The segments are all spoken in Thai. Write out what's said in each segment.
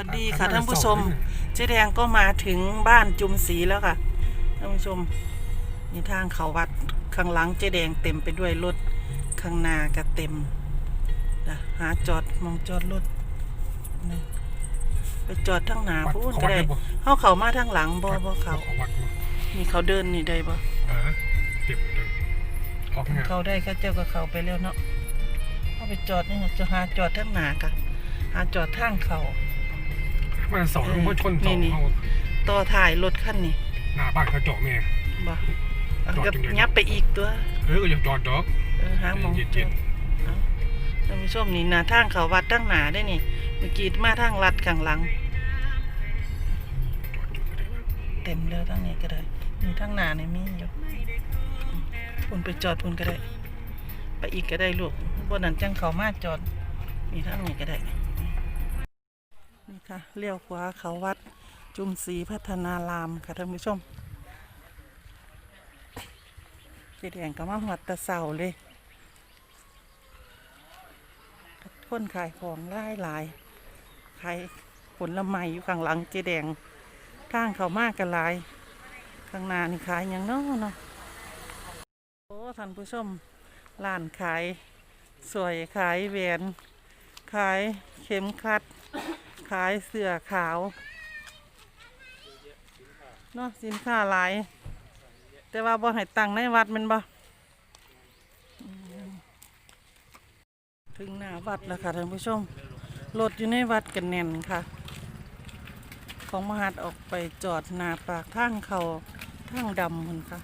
วัสดีค่ะท่านผู้ชมเจ๊แดงก็มาถึงบ้านจุมศรีแล้วค่ะท่านผู้ชมนี่ทางเขาวัดข้างหลังเจ๊แดงเต็มไปด้วยรถข้างหน้าก็เต็มนะหาจอดมองจอดรถนี่ไปจอดทั้งหน้าพูดก็ได้เขาเขามาทางหลังบ่บ่เขาขอวัดมานี่เขาเดินนี่ได้บ่เออเต็มเลยออกงานเขาได้เขาเจ้าก็เขาไปแล้วเนาะเขาไปจอดนี่จะหาจอดทั้งหน้ากันหาจอดทางเขา มันสองลงมาชนสองนี่เอาต่อถ่ายรถคันนี้หน้าบ้านเขาเจาะแม่ บ่เอาจอดก็ตรงไหนยับไปอีกตัวเออก็อย่าจอดดอก เออหาหมองเย็จนอดเอาท่านผู้ชมนี่นาทางเขาวัดตั้งหนาได้นี่ เมื่อกี้มาทางลัดข้างหลัง จอดจุดก็ได้เต็มแล้วทางนี้ก็ได้นี่ทางหนานี่มีอยู่ปุ่นไปจอดปุ่นก็ได้ ไปอีกก็ได้ลูกบนนั้นจังเขามาจอดนี่ทางนี้ก็ได้นี่ ค่ะเลี้ยวขวาเขาวัดจุมศรีพัฒนารามค่ะท่านผู้ชมเจดแดงก็มาหัดตะเสาเลยคนขายของหลายหลายขายผลไม้อยู่ข้างหลังเจแดงทางเขามากกันหลาย ข้างหน้านี่ขายอย่างน้อเนาะโอ้ท่านผู้ชมร้านขายสวยขายแหวนขายเข็มขัด ขายเสื้อขาวเนาะสินค้าหลาย แต่ว่าบ่ให้ตังในวัดมันบ่ถึงหน้าวัดแล้วค่ะท่านผู้ชมรถอยู่ในวัดกันแน่นค่ะ ของมหาดออกไปจอดหน้าปากทางเขาทางดำคุณค่ะ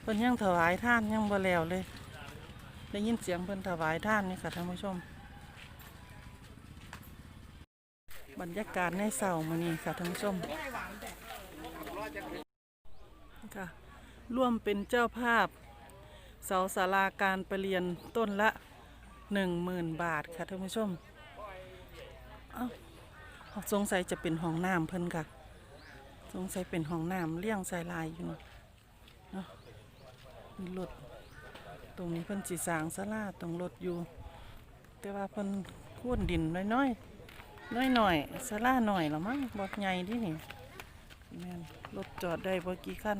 เพิ่นยังถวายท่านยังบ่แล้วเลย ได้ยินเสียงเพิ่นถวายท่านนี่ค่ะท่านผู้ชม บรรยากาศในเสาร์มื้อนี้ค่ะท่านผู้ชมค่ะร่วมเป็นเจ้าภาพ เสาศาลาการประเรียนต้นละหนึ่งหมื่นบาทค่ะท่านผู้ชมเอาสงสัยจะเป็นห้องน้ำเพิ่นค่ะ สงสัยเป็นห้องน้ำเลี้ยงสายลายอยู่เนาะมีรถตรงนี้เพิ่นสีสางศาลาตรงรถอยู่ แต่ว่าเพิ่นคูนดินน้อยๆ น้อยหน่อยๆศาลาหน่อยละมั้งบดใหญ่ที่นี่แม่นรถจอดได้บ่กี่คัน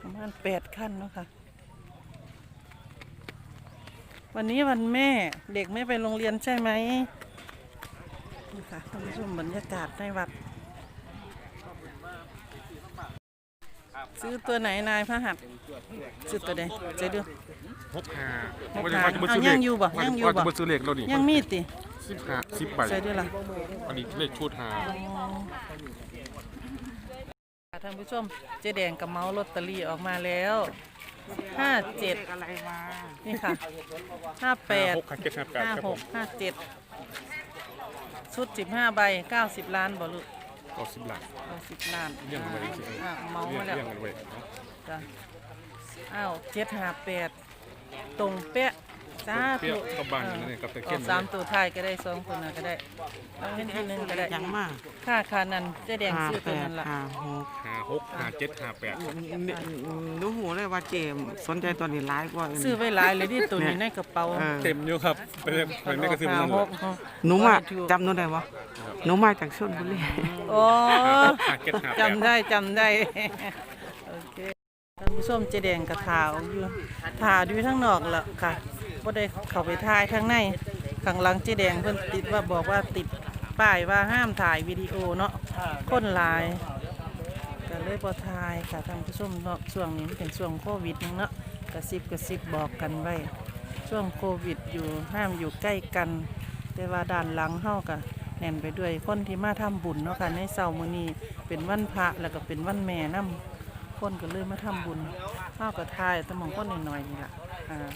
ประมาณแปดคันเนาะค่ะ วันนี้วันแม่เด็กไม่ไปโรงเรียนใช่ไหมนี่ค่ะท่านผู้ชมบรรยากาศในวัด ซื้อตัวไหนนายพระหัตถ์ซื้อตัวใดเจ๊ดูหกห้าหกห้าเอายังอยู่บ่ยังอยู่บ่ว่าจะมาซื้อเลขเรานี่ยังมีดติ สิบห้าสิบใบใส่ด้วยล่ะอันนี้เลขชุดหาค่ะท่านผู้ชมเจ๊แดงกับเมาส์ลอตเตอรี่ออกมาแล้วห้าเจ็ดอะไรมา นี่ค่ะห้าแปดหกห้าเจ็ดห้าแปดห้าครับหผกมห้าเจ็ดชุดสิบห้าใบเก้าสิบล้านบ่ลูกก็สิบหลักเก้าสิบล้านเรียงกันไว้สิอ่าเมาส์เรียมางแล้วเรียงกันไว้เนาะจ้ะอ้าวเจ็ดห้าแปดตรงเป๊ะ สาเปรี้ยธุวกับบ้านอยู่นั่นเองกับตะอเคียอนกสามตัวท้ายก็ได้สองคนน่ะก็ได้เอาเงินที่หนึ่งก็ได้ยังมากค่าคานั้นเจ๊แดงซื้อตัวนั้นละห้าหกหาหกหาเจ็ดหาแปดดูหูเลยว่าเจมส์สนใจตัวนี้ร้ายกว่าอื่นซื้อไว้หลายเลยที่ตัวนี้ในกระเป๋าเออเต็มอยู่ครับไปเลยไปไม่กระซิบห้านั่นหเลยกหนูมาจำหนูได้ปะหนูมาจากชลบุรี โอ้หาเจ็ดหาแปดจำได้จำได้โอเคท่านผู้ชมเจแดงกระถาวอยู่ถาอยู่ทั้งนอกแล้วค่ะ บ่ได้เข้าไปถ่ายข้างในข้างหลังเจแดงเพิ่นติดว่าบอกว่าติดป้ายว่าห้ามถ่ายวิดีโอเนาะคนหลายก็เลยบ่ถ่ายค่ะท่านผู้ชมเนาะช่วงนี้มันเป็นช่วงโควิดเนาะกระซิบกระซิบบอกกันไว้ ช่วงโควิดอยู่ห้ามอยู่ใกล้กัน แต่ว่าด้านหลังเฮาก็แน่นไปด้วยคนที่มาทำบุญเนาะค่ะในเสาร์มื้อนี้เป็นวันพระแล้วก็เป็นวันแม่นํคนก็เลยมาทำบุญเฮาก็ทายแตะมองคนน้อยๆนี่ล่ะอ่า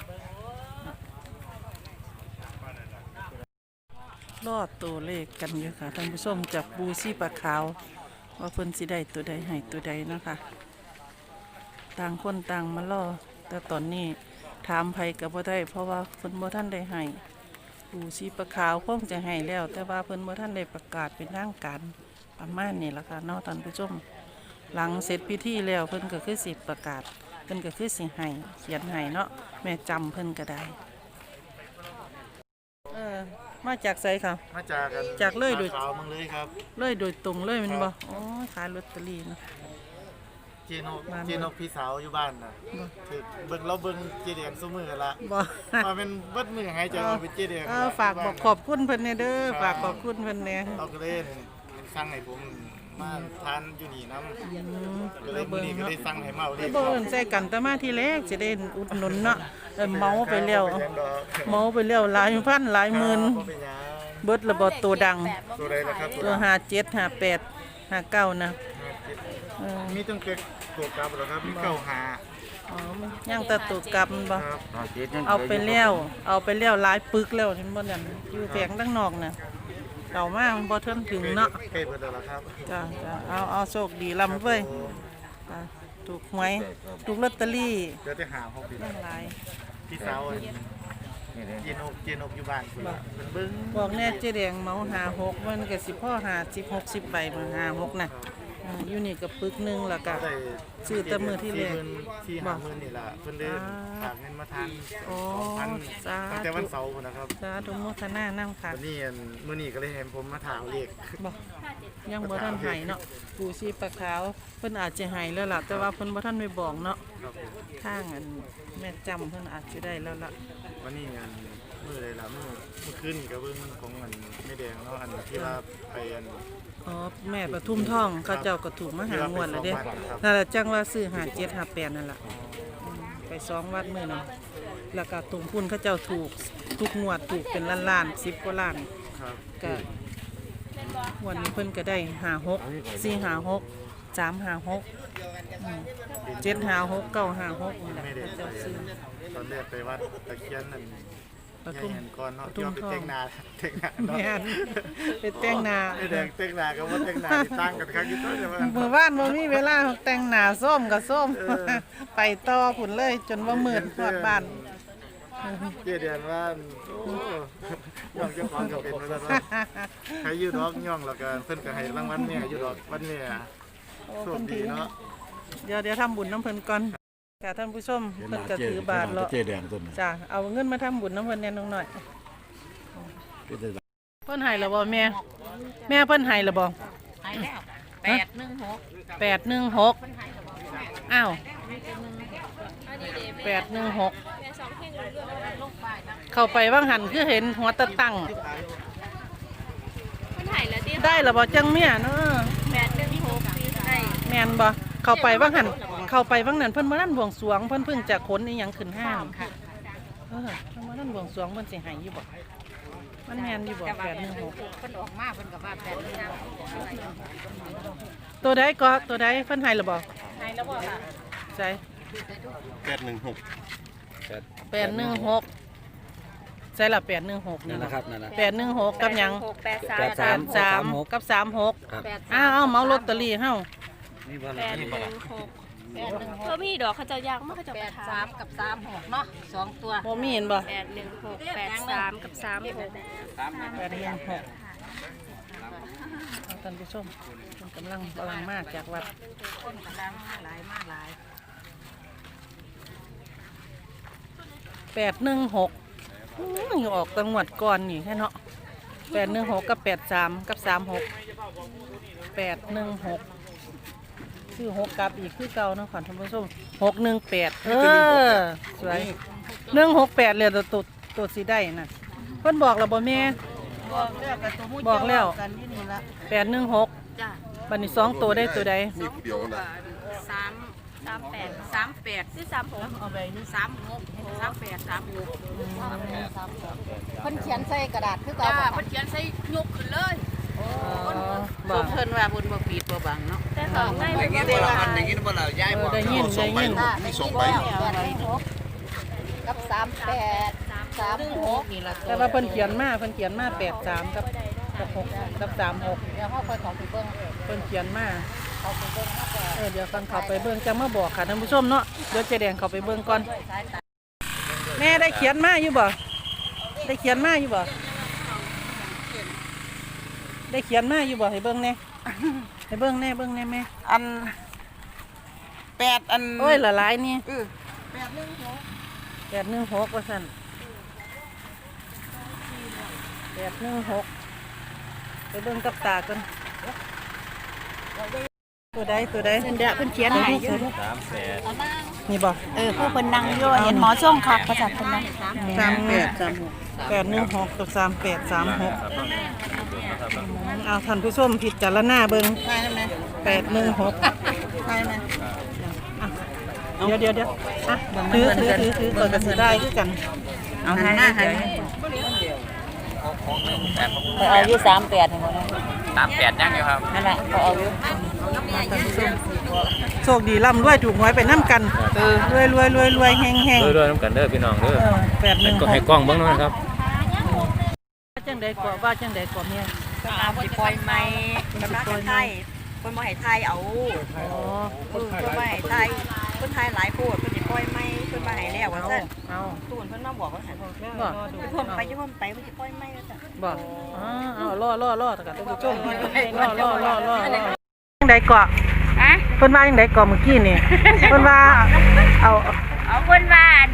รอดตัวเลขกันอยู่ค่ะท่านผู้ชมจับบูชีปลาขาว ว่าเพิ่นสิได้ตัวใดให้ตัวใดนะคะต่างคนต่างมารอแต่ตอนนี้ถามไผก็บ่ได้ เพราะว่าเพิ่นบ่ทันได้ให้บูชีปลาขาวคงจะให้แล้ว แต่ว่าเพิ่นบ่ทันได้ประกาศเป็นทางการประมาณนี้ละค่ะเนาะท่านผู้ชม หลังเสร็จพิธีแล้วเพิ่นก็คือสิประกาศเพิ่นก็คือสิให้เขียนให้เนาะแม่จำเพิ่นก็ได้ มาจากไสค่ะ มาจากกันจากเลยโดย ขาวเมึงเลยครับ เลยโดยตรงเลยแมันบ่อ๋อขายลอตเตอรี่เนาะ เจนกมาเจนกพี่สาวอยู่บ้านน่ะบ่คือเบิ่งเราเบิ่งเจแดงซุมือกันละบ่มาเป็นเบิดมือให้เจอเป็นเจแดงเออฝากบอกขอบคุณเพิ่นแน่เด้อฝากขอบคุณเพิ่นแน่เราก็เล่นเป็นสั่งให้ผม มาทานอยู่นี่น้ำอืมก็เลแล้ยวมื้เบิ่องนี้ก็เนาะได้สั่งให้เมาเลไอ้ยบ่เอิ้นใส่กันแต่มาทีแรกสิได้อุดหนุนเนาะเออเมาไปแล้วเมาไปแล้วหลายพันหลายหมื่นบ่เป็นหยังเบิดระเบิดตัวดัง ตัวใดนะครับตัวห้าเจ็ดห้าแปดห้าเก้านะเออมีตั้งแต่ตัวกลับแล้วครับมีเก้าหาอ๋อมันย่างแตะตุกกลับมันบ่ครับเอาไปแล้วเอาไปแล้วหลายปึกแล้วเห็นบ่นั่นอยู่แผงตั้งนอกน่ะ เก่ามากมันบ่ทันถึงเนาะใกล้เบิดแล้วล่ะครับจ้าจ้าเอาเอาโชคดีลำเว้ยจ้ะถูกหวยถูกลอตเตอรี่เดี๋ยวจะหาห้องพี่ตั้งหลายพี่สาวอันเจนกเจนกอยู่บ้านพุ่นล่ะเพิ่นเบิ่งบอกแน่เจ๊แดงเมาหาหกมันก็สิพ่อหาสิบหกสิบใบมาหาหกน่ะอ่าอยู่นี่ก็ปึกหนึงแล้วก็ ได้ซื้อแต่มื้อที่แรกที่หามื้อนี่ล่ะเพิ่นเลยอ่าฝากเงิน มาทานโอ้2,000สาตั้งแต่วันธุเสาร์พุ่นนะครับสาธุโมทนานํค่ะวันนี้อันมื้อนี้ก็เลยเห็นผมมาถามเลขบอกยังบ่ทันให้เนาะปู่ชีปลาขาวเพิ่นอาจจะให้แล้วล่ะ แต่ว่าเพิ่นบ่ทันไปบอกเนาะครับผมทางอันแม่จำเพิ่นอาจจะได้แล้วล่ะ วันนี้อันมื้อใดล่ะมื้อเมื่อคืนก็เบิ่งของอันแม่แดงเนาะอันที่ว่าไปอัน อ๋อแม่ประทุมทองเขาเจ้าก็ถูกมาหางวดแล้วเด้ครับ นั่นแหละจังว่าซื้อหาเจ็ดหาแปดนั่นแหละอืม ไปสองวัดมื้อนั้นแล้วก็ตรงพุ่นเขาเจ้าถูกทุกงวดถูกเป็นล้านล้านสิบกว่าล้านครับก็วันนี้เพิ่นก็ได้หาหกสี่หาหกสามหาหกอืมเจ็ดหาหกเก้าหาหกนี่แหละแม่แดเขางเจ้าซื้อตอนแรกไปวัดตะเคียนนั่น ปใหญ่ทุมเห็นก่อนเนาะปทุที่มว่าไปทองแต่งหน้าแต่งหน้าเนาะแม่นไปแต่งหน้าแม่แดงแต่งหน้ากับว่าแต่งหน้าที่ต่างกันครับอยู่ตัวเดียวกันเมื่อวานบ่มีเวลาแต่งหน้าส้มกับส้มไปต่อพุ่นเลยจนว่ามืดฮอดบ้าน เจ๊เดือนว่าโอ้ย่องเจ้าของก็เป็นว่าซั่นว่าใครอยู่ดอกย่องแล้วก็เพิ่นก็ให้รางวัลแม่อยู่ดอกวันแม่โชคดีเนาะ เดี๋ยวเดี๋ยวทำบุญน้ำเพิ่นก่อน ค่ะท่านผู้ชมเพิ่นก็ถือบาทแล้วเจ๊แดงต้นน่ะจ้ะเอาเงินมาทำบุญน้ำเพิ่นแน่นองหน่อยก็จะเพิ่นให้แล้วบ่แม่ แม่เพิ่นให้แล้วบ่หายแล้วแปดหนึ่งหกแปดหนึ่งหกอ้าวแปดหนึ่งหกเข้าไปว่างหันคือเห็นหัวตะตั้งมันหายแล้วดิได้แล้วบ่จังเมียเนาะแปดหนึ่งหกได้แม่นบ่เข้าไปว่างหัน เข้าไปว่างนั้นเพิ่นบ่ทันบวงสรวงเพิ่นเพิ่งจะขนอีหยังขึ้นห้างเออเพิ่นบ่ทันบวงสรวงเพิ่นสิให้อยู่บ่มันแม่นอยู่บ่แต่ว่าแปดหนึ่งหกเพิ่นออกมาเพิ่นก็ว่าแปดหนึ่งหกตัวใดก็ตัวใดเพิ่นให้แล้วบ่หายแล้วบ่ค่ะใช่แปดหนึ่งหกแปดหนึ่งหกใช่ละแปดหนึ่งหกนั่นนะครับนั่นนะ แปดหนึ่งหกกับหยังหกแปดสามแปดสาม สามหกกับสามหกครับ แปดอ้าวเอาเมาลอตเตอรี่เฮานี่ว่าแปดหนึ่งหก แปดหนึ่งหกเขามีดอกเขาจะยากมากเขาจะแปดสามกับสามหกเนาะสองตัวบ่มีเห็นบ่แปดหนึ่งหกแปดสามกับสามหกแปดหนึ่งหกเอาท่านผู้ชมเพิ่นกำลังกำลังมาจากวัดคนกำลังหลายมากหลายแปดหนึ่งหกออกตังหวัดก่อนนี่แค่เนาะแปดหนึ่งหกกับแปดสามกับสามหกแปดหนึ่งหก คือหกกลับอีกคือเก่าเนาะขวัญท่านผู้ชมหกหนึ่งแปดเออสวยหนึ่งหกแปดเลยตัวตัวตัวสีได้น่ะเพิ่นบอกเราบ่แม่ บอกแล้วกับตัวมูบอกแล้ว กันที่นี่ละแปดหนึ่งหกจ้าบัดนี้สองตัวได้ตัวใดสองตัวสามสามแปดสามแปดที่สามหกเอาไปนี่สามหกสามแปดสามหกเพิ่นเขียนใส่กระดาษคือจ้าเก่าบ่เพิ่นเขียนใส่ยกขึ้นเลยอ๋อ บบออกกเพิ่นว่าเพิ่นบ่ปิดบ่บังเนาะแต่เขาง่ายอย่างนี้บ่ล่ะอย่างนี้บ่ล่ะยายเอบ่อได้ยินได้ยินมีสองใบแปดหกกับสามแปดสามหกนี่ล่ะแต่ว่าเพิ่นเขียนมาเพิ่นเขียนมาแปดสามกับกับหกกับสามหกเดี๋ยวเขาคอยของไปเบิ่งเพิ่นเขียนมาเขาไปเบิ่งเขาก็เออเดี๋ยวกันเขาไปเบิ่งจะมาบอกค่ะท่านผู้ชมเนาะเดี๋ยวเจแดงเขาไปเบิ่งก่อนสายตาแม่ได้เขียนมาอยู่บ่ได้เขียนมาอยู่บ่ ได้เขียนมาอยู่บ่ให้เบิ่งแหน่ให้เบิ่งแหน่เบิ่งแหน่แม่อันแปดอันโอ้ยละลายนี่เออแปดหนึ่งหกว่าซั่นแปดหนึ่งหกไปเบิ่งกับตากันตัวใดตัวใดเพิ่นเด้อเพิ่นเขียนให้อยู่นี่ บ่เออผู้เพิ่นนั่งอยู่เห็นหมอส่งคักประจักษ์เพิ่นนั่งสามแปดสามหกแปดหนึ่งหกกับสามแปดสามหกเอาท่านผู้ชมผิดจารณาเบิ่งแปดหนึ่งหกเดี๋ยวเดี๋ยวเดี๋ยวอะถือถือถือถือก่อนกันสิได้คือกัน เอาให้ให้ให้เขาเอาอยู่38ให้หมดตามแปดยังอยู่ครับนั่นแหละเขาเอาอยู่ โชคดีร่ำรวยถูกหวยไปน้ำกันเออรวยรวยรวยรวยแห้งแห้งเรื่อยๆน้ำกันเด้อพี่น้องเด้อแปดหนึ่งหก็กให้กล้องเบิ้งหนะครับว่าจังใดก่อว่าจังใดก่อเมียอาสิปล่อยไหมกำลังจะไทยเพิ่นบ่ให้ไทยเอาอ๋อเออเพิ่นบ่ให้ไทยเพิ่นไทยหลายโพดเพิ่นสิปล่อยไหมเพิ่นบ่ให้แล้วว่าเอาซั่นเอาตูนเพิ่นมาบอกว่าซั่นบอกเพิ่นไปอยู่เพิ่นไปเพิ่นสิปล่อยไหมว่าซั่นบอกอ๋อเอาล่อล่อล่อตะกันท่านผู้ชมล่อล่อล่อล่อ ล่อจังใดก่อฮะเพิ่นว่าจังใดก่อเมื่อกี้นี่ เพิ่นว่าเอา เอาเพิ่นว่าอัน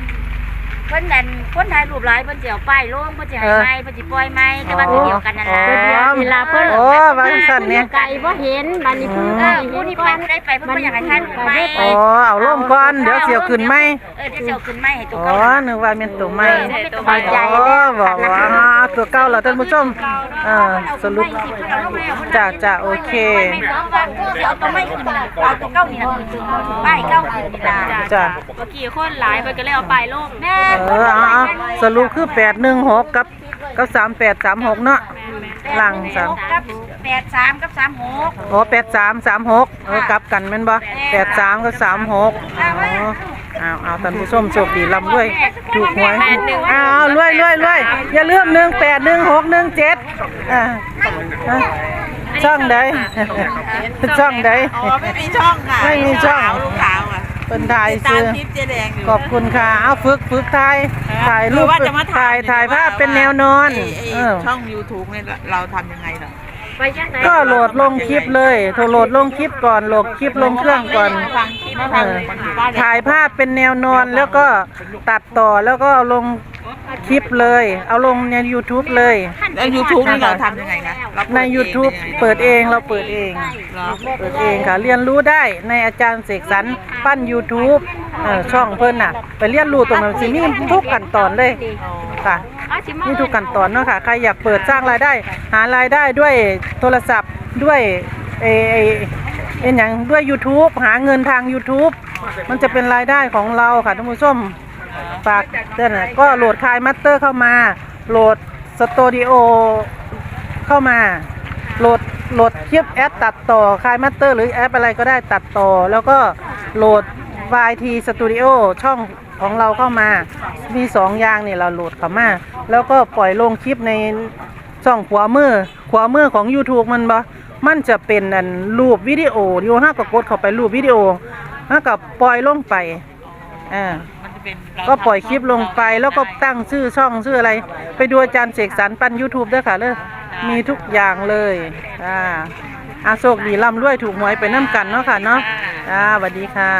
เพิ่นอันคนถ่ายรูปหลายเพิ่นสิเอาป้ายลงเพิ่นสิให้ไม้เพิ่นสิปล่อยไม้แต่ว่าตัวเดียวกันนั่นล่ะเวลาเพิ่นโอ้ว่าจังซั่นเนี่ยไก่บ่เห็นบัดนี้เพิ่นเออผู้ที่ไปผู้ใดไปเพิ่นบ่อยากให้ถ่ายรูปไหมอ๋อเอาล่มก่อนเดี๋ยวเสียวขึ้นไหมเออเดี๋ยวสิเอาขึ้นไหมให้ตัวอ๋อเก่านึกว่าเป็นตัวใหม่ตัวใหม่อ๋อบอกว่าตัวเก่าเหรอท่านผู้ชมเออสรุปจ้าจ้าโอเคไม่เอาว่าเอาตัวไม่ขึ้นน่ะเอาตัวเก่านี่น่ะขึ้นป้ายเก่าขึ้นนี่ล่ะจ้าเมื่อกี้คนหลายเพิ่นก็เลยเอาป้ายลงแม่เออเอาเอาสรุปคือแปดหนึ่งหกกับกับสามแปดสามหกเนาะหลังสามกับแปดสามกับสามหกโอ้แปดสามสามหกเออกลับกันแม่นบ่แปดสามกับสามหกอ๋อเอาเอาท่านผู้ชมโชคดีลำด้วยถูกหวยเอาเอารวยรวยรวยอย่าลืมหนึ่งแปดหนึ่งหกหนึ่งเจ็ดอ่าอะช่องใดช่องใด อ๋อไม่มีช่องค่ะไม่มีช่อง ลูกสาวอะ เป็นถ่ายตาซื้มอคลิปเจ๊แดงอยู่ขอบคุณค่ะ เอาฝึกฝึกถ่ายถ่ายรูปคือว่าจะมาถ่ายถ่ายภาพเป็นแนวนอนไอ้ไอ้เออ ช่อง YouTube เนี่ยเราทำยังไงเหรอ ไปจังได๋ก็โหลดลงคลิปเลยโทรโหลดลงคลิปก่อนโหลดคลิปลงเครื่องก่อน ฟังคลิปเออถ่ายภาพเป็นแนวนอนแล้วก็ตัดต่อแล้วก็เอาลงคลิปเลย เอาลงใน YouTube เลยแล้ว YouTube นี่เราทำยังไงนะเราในเปิดเอง YouTube ยังไงเปิดเองเราเปิดเองเหรอเปิดเองค่ะ เรียนรู้ได้ในอาจารย์เสกสรรปั้น YouTube เออช่องเพิ่นน่ะ ไปเรียนรู้ตรงนั้นสิมีทุกขั้นตอนเลยค่ะ นี่ทุกขั้นตอนเนาะค่ะ ใครอยากเปิดสร้างรายได้ หารายได้ด้วยโทรศัพท์ด้วยเอเอเอ็นอย่างด้วย YouTube หาเงินทาง YouTube มันจะเป็นรายได้ของเราค่ะท่านผู้ชมฝากเตือนนะก็โหลดคายมัตเตอร์เข้ามา โหลดสตูดิโอเข้ามา โหลดโหลดคลิปแอดตัดต่อคายมัตเตอร์หรือแอปอะไรก็ได้ตัดต่อ แล้วก็โหลด YT Studio ช่อง ของเราเข้ามา มีสองอย่างนี่เราโหลดเข้ามา แล้วก็ปล่อยลงคลิปในช่องขวามือขวามือของ YouTube มันบ่มันจะเป็นอันรูปวิดีโออยู่ห้าก็กดเข้าไปรูปวิดีโอห้ากับปล่อยลงไปอ่าก็ปล่อยคลิปลงไปแล้วก็ตั้งชื่อช่องชื่ออะไร ไปดูอาจารย์เสกสรรปัน YouTube ด้วยค่ะเลยมีทุกอย่างเลยอ่าอาโชคดีร่ำรวยถูกหวยไปน้ำกันเนาะค่ะเนาะอ่าสวัสดีค่ะ